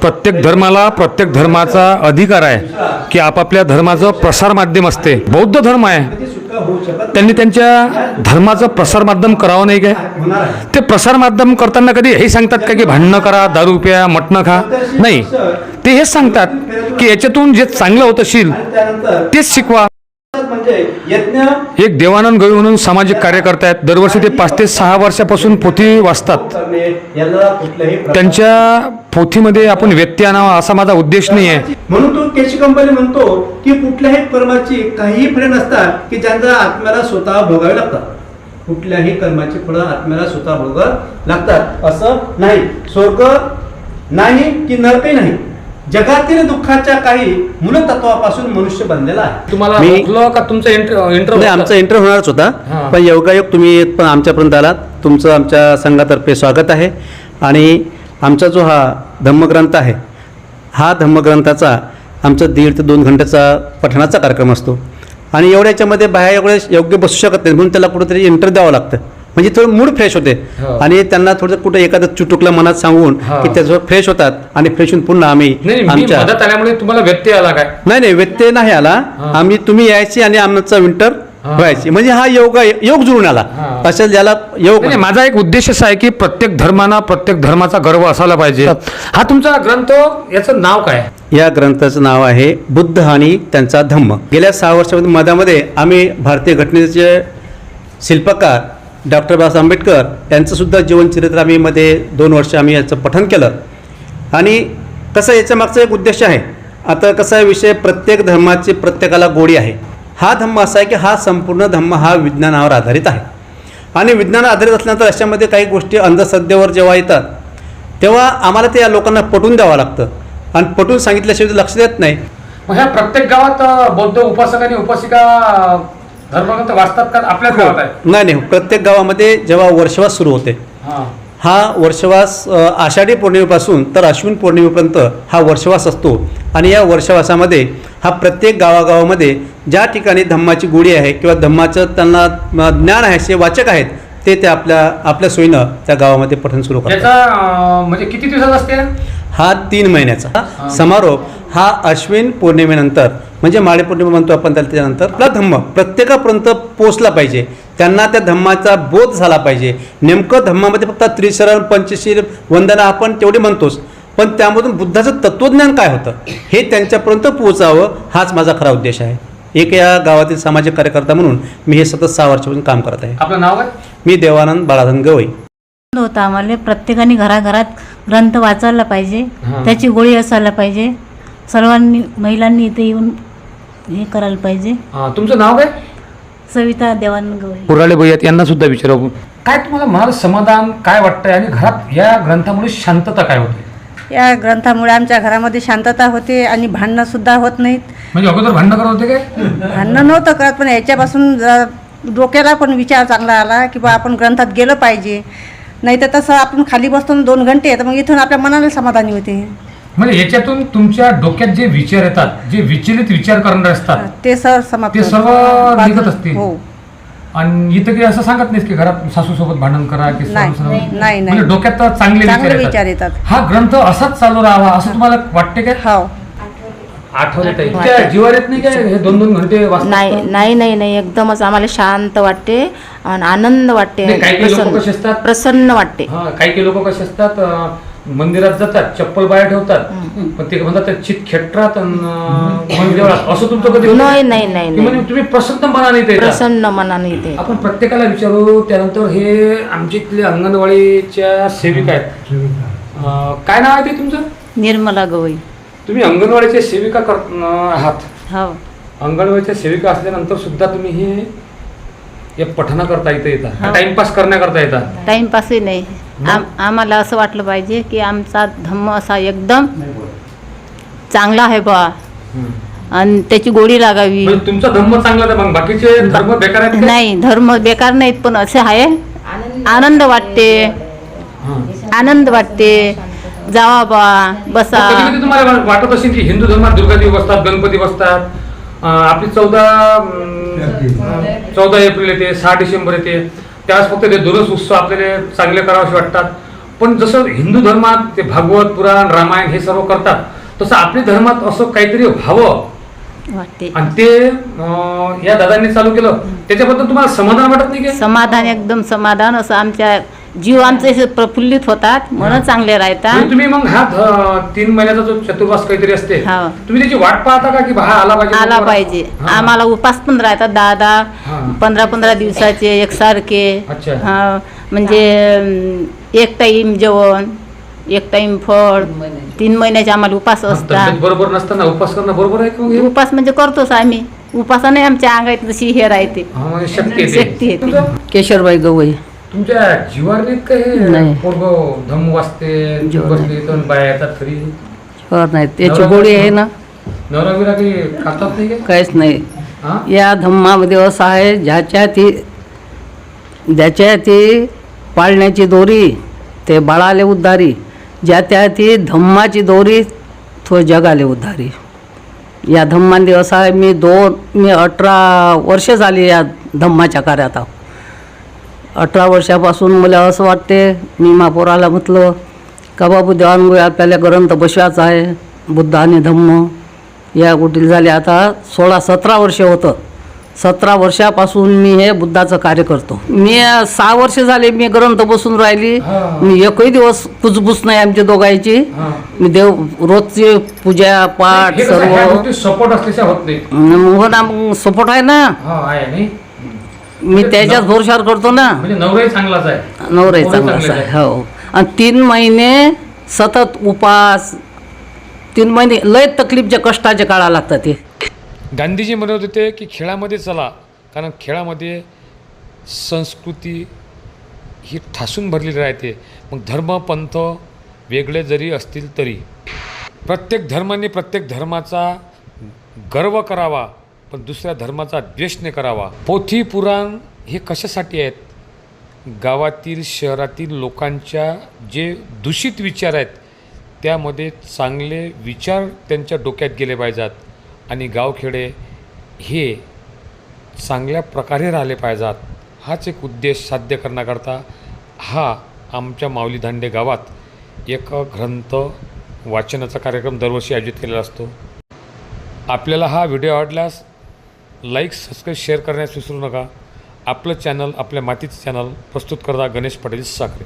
प्रत्येक धर्माला प्रत्येक धर्माचा अधिकार आहे की आपापल्या धर्माचं प्रसार माध्यम असते. बौद्ध धर्म आहे. त्यांनी त्यांच्या धर्माचं प्रसार माध्यम करावं नाही काय? ते प्रसार माध्यम करताना कधी हे सांगतात का की भांडणं करा दारू प्या मटणं खा? नाही. ते हेच सांगतात की याच्यातून जे चांगलं होत असेल तेच शिकवा. एक देवानंद गवळी म्हणून सामाजिक कार्यकर्ते आहेत. दरवर्षी ते पाच ते सहा वर्षापासून पोथी वाचतात. त्यांच्या पोथीमध्ये आपण व्यत्यय आणावा असा माझा उद्देश नाही आहे म्हणून तो केशी कंपनी म्हणतो की कुठल्याही कर्माची काहीही फळे नसतात की ज्यांचा आत्म्याला स्वतः भोगावे लागतात. कुठल्याही कर्माची फळं आत्म्याला स्वतः भोगावं लागतात. असं नाही. स्वर्ग नाही की नरकही नाही. जगातील दुःखाच्या काही मूलतत्वापासून मनुष्य बनलेला आहे. तुम्हाला मी- का तुमचं इंटर नाही आमचा इंटरव्ह्यू होणारच होता. हां. पण योगायोग तुम्ही पण आमच्यापर्यंत आलात. तुमचं आमच्या संघातर्फे स्वागत आहे. आणि आमचा जो हा धम्मग्रंथ आहे हा धम्मग्रंथाचा आमचा दीड ते दोन घंट्याचा पठणाचा कार्यक्रम असतो. आणि एवढ्या याच्यामध्ये बाहेर एवढे योग्य बसू शकत नाही म्हणून त्याला कुठेतरी इंटर द्यावं लागतं. म्हणजे थोडं मूड फ्रेश होते हो. आणि त्यांना थोडं कुठं एखादं चुटुकलं मनात सांगून हा. की त्याचं फ्रेश होतात आणि फ्रेश होऊन पुन्हा आम्ही आमच्या आल्यामुळे तुम्हाला व्यत्यय आला काय नाही नाही व्यत्यय नाही आला. आम्ही तुम्ही यायची आणि आमचा विंटर. व्हायची म्हणजे हा योग योग जुळून आला. असेल ज्याला योग नाही, माझा एक उद्देश असा आहे की प्रत्येक धर्माना प्रत्येक धर्माचा गर्व असायला पाहिजे हा तुमचा ग्रंथ याचं नाव काय? या ग्रंथाचं नाव आहे बुद्ध आणि त्यांचा धम्म गेल्या सहा वर्षामध्ये मधामध्ये आम्ही भारतीय घटनेचे शिल्पकार डॉक्टर बाबासाहेब आंबेडकर यांचंसुद्धा जीवनचरित्र आम्ही मध्ये दोन वर्ष आम्ही याचं पठन केलं. आणि कसं याच्या मागचा एक उद्देश आहे. आता कसा आहे विषय प्रत्येक धर्माची प्रत्येकाला गोडी आहे. हा धम्म असा आहे की हा संपूर्ण धम्म हा विज्ञानावर आधारित आहे. आणि विज्ञानावर आधारित असल्यानंतर अशामध्ये काही गोष्टी अंधश्रद्धेवर जेव्हा येतात तेव्हा आम्हाला ते या लोकांना पटवून द्यावं लागतं. आणि पटवून सांगितल्याशिवाय लक्ष देत नाही. मग ह्या प्रत्येक गावात बौद्ध उपासक आणि उपासिका धर्मग्रंथ वाचतात का? आपल्याच गावात आहे. नाही नाही प्रत्येक गावामध्ये जेव्हा वर्षवास सुरू होते हा. हा वर्षवास आषाढी पौर्णिमेपासून तर अश्विन पौर्णिमेपर्यंत हा वर्षवास असतो. आणि या वर्षवासामध्ये हा प्रत्येक गावागावामध्ये ज्या ठिकाणी धम्माची गोडी आहे किंवा धम्माचं त्यांना ज्ञान आहे असे वाचक आहेत ते ते आपल्या आपल्या सोयीनं त्या गावामध्ये पठण सुरू करतात. म्हणजे किती दिवसात असते? हा तीन महिन्याचा समारोप हा अश्विन पौर्णिमेनंतर म्हणजे माळे पौर्णिमा म्हणतो आपण त्याला त्याच्यानंतर आपला धम्म. प्रत्येकापर्यंत पोचला पाहिजे. त्यांना त्या धम्माचा बोध झाला पाहिजे. नेमकं धम्मामध्ये फक्त त्रिशरण पंचशील वंदना आपण तेवढे म्हणतोच. पण त्यामधून बुद्धाचं तत्त्वज्ञान काय होतं? हे त्यांच्यापर्यंत पोचावं हाच माझा खरा उद्देश आहे. एक या गावातील सामाजिक कार्यकर्ता म्हणून मी हे सतत सहा वर्षापासून काम करत आहे. आपलं नाव काय? मी देवानंद बाळाधन गवई. होतं आम्हाला प्रत्येकाने घराघरात ग्रंथ वाचायला पाहिजे. हा. त्याची गोळी असायला पाहिजे. सर्वांनी महिलांनी इथे येऊन हे करायला पाहिजे. तुमचं नाव काय? सविता देवानंद गवळी कुराळे भैयात यांना सुद्धा विचारावं काय तुम्हाला मनाला समाधान काय वाटतंय आणि घरात या ग्रंथामुळे शांतता काय होते? या ग्रंथामुळे आमच्या घरामध्ये शांतता होते आणि भांडणं सुद्धा होत नाहीत. म्हणजे अगोदर भांडणं करत होते काय? भांडणं नव्हतं करत पण याच्यापासून डोक्याला पण विचार चांगला आला की बा आपण ग्रंथात गेलं पाहिजे. नाही तर तसं आपण खाली बसतो ना दोन घंटे तर मग इथून आपल्या मनाला समाधानी होते. म्हणजे याच्यातून तुमच्या डोक्यात जे विचार येतात जे विचलित विचार करणारे असतात ते सर समाप्त ते सर्व निघत असतील. हो. आणि इथं काही असं सांगत नाहीत की घरात सासू सोबत भांडण करा की नाही, नाही, नाही. म्हणजे डोक्यात तर चांगले चांगले विचार येतात. हा ग्रंथ असाच चालू राहावा असं तुम्हाला वाटते काय? हो. आठवत त्या जीवार येत नाही काय? हे दोन दोन घंटे वाचतात नाही तर? नाही नाही नाही. एकदमच आम्हाला शांत वाटते आणि आनंद वाटते नाही, काही काही लोकं कसे प्रसन्न वाटते. हा काही काही लोक कसे असतात? अं, मंदिरात जातात चप्पल बाहेर ठेवतात पण ते म्हणतात चित खेटरात मंदिरात असं तुमचं कधी? नाही नाही नाही की म्हणजे तुम्ही प्रसन्न मनाने येतात. प्रसन्न मनाने इथे आपण प्रत्येकाला विचारू त्यानंतर हे आमच्या इथले अंगणवाडीच्या सेविका आहेत. काय नाव आहे ते तुमचं? निर्मला गवई. तुम्ही अंगणवाडीच्या सेविका कर आहात. हो. अंगणवाडीच्या सेविका असल्यानंतर सुद्धा तुम्ही हे या पठणाकरता इथे येता टाइमपास करण्याकरता येता टाईमपासही नाही. आम आम्हाला असं वाटलं पाहिजे की आमचा धम्म असा एकदम चांगला आहे बा. आणि त्याची गोडी लागावी. म्हणजे तुमचा धर्म चांगला मग बाकीचे धर्म बेकार आहेत का? नाही धर्म बेकार नाहीत पण असे आहे. आनंद वाटते. हां. आनंद वाटते. जावा बा बसा. कधी कधी तुम्हाला वाटत असेल की हिंदू धर्मात दुर्गा देवी बसतात गणपती बसतात आपली चौदा चौदा एप्रिल येते सहा डिसेंबर येते. त्यावेळेस फक्त ते दोनच उत्सव आपल्याला चांगले करावेसे वाटतात. पण जसं हिंदू धर्मात ते भागवत पुराण रामायण हे सर्व करतात तसं आपल्या धर्मात असं काहीतरी व्हावं. वाटते. आणि ते या दादांनी चालू केलं. त्याच्याबद्दल तुम्हाला समाधान वाटत नाही का समाधान एकदम समाधान. असं आमच्या जीव आमचे असे प्रफुल्लित होतात मन चांगले राहतात म्हणजे तुम्ही मग हा ध- तीन महिन्याचा जो चतुर्वास काहीतरी असते हा. तुम्ही त्याची वाट पाहता का की बा हा आला पाहिजे आला लवकर? पाहिजे हा. आम्हाला उपास पण राहतात दहा हा. दहा पंधरा पंधरा दिवसाचे एकसारखे अच्छा. हा म्हणजे अं, एक टाईम जेवण एक टाईम फळ तीन महिन्याचे आम्हाला उपास तब्येत असतात बरोबर नसताना उपवास करणं बरोबर आहे का मग हे? उपास म्हणजे करतोच आम्ही उपासाने आमच्या अंगात जशी हे राहते हा, म्हणजे शक्ती येते शक्ती येते. तुमचं- केशरबाई गवई तुमच्या जीवावर नाही का हे नाही. पोरग धम वाजते जीवावर बसले दोन बाया येतात खरी होत नाही. त्याची गोळी? आहे ना. नवरा बिरा काही खातात नाही काहीच नाही. हा? या धम्मामध्ये असं आहे ज्याच्या ती ज्याच्या ती पाळण्याची दोरी ते बाळाले उद्धारी. ज्या त्या ती धम्माची दोरी तो जगाले उद्धारी. या धम्मामध्ये असं आहे मी दोन मी अठरा वर्ष झाली या धम्माच्या कार्यात आहो. अठरा वर्षापासून मला असं वाटते मी महापौराला म्हटलं का बाबू देवाणगुळे आपल्याला ग्रंथ बसवायचा आहे बुद्ध आणि धम्म या गोष्टी झाले आता सोळा सतरा वर्ष होतं. सतरा वर्षापासून मी हे बुद्धाचं कार्य करतो. मी सहा वर्ष झाले मी ग्रंथ बसून राहिली. मी एकही दिवस कुजबूस नाही आमच्या दोघांची. मी देव रोजची पूजा पाठ सर्व. सपोर्ट होत नाही. हो ना मग सपोर्ट आहे ना. आहे नाही? मी त्याच्याच भरोशावर करतो ना. म्हणजे नवराही चांगलाच आहे. नवराही पोरं चांगलाच चांगलेच आहे. हो. आणि तीन महिने सतत उपास तीन महिने लय तकलीफच्या कष्टाचे काळा लागतात ते गांधीजी म्हणत होते की खेळामध्ये चला कारण खेळामध्ये संस्कृती ही ठासून भरलेली राहते. मग धर्म पंथ वेगळे जरी असतील तरी प्रत्येक धर्माने प्रत्येक धर्माचा गर्व करावा. पण दुसऱ्या धर्माचा द्वेष नाही करावा. पोथी पुराण हे कशासाठी आहेत? गावातील शहरातील लोकांच्या जे दूषित विचार आहेत त्यामध्ये चांगले विचार त्यांच्या डोक्यात गेले पाहिजेत आणि गावखेडे हे चांगल्या प्रकारे राहिले पाहिजेत. हाच एक उद्देश साध्य करण्याकरता हा आमच्या माऊली दांडे गावात एक ग्रंथ वाचनाचा कार्यक्रम दरवर्षी आयोजित केलेला असतो. आपल्याला हा व्हिडिओ आवडल्यास लाईक सबस्क्राईब शेअर करण्यास विसरू नका. आपलं चॅनल आपल्या मातीचं चॅनल प्रस्तुत करता गणेश पटेल साखरे.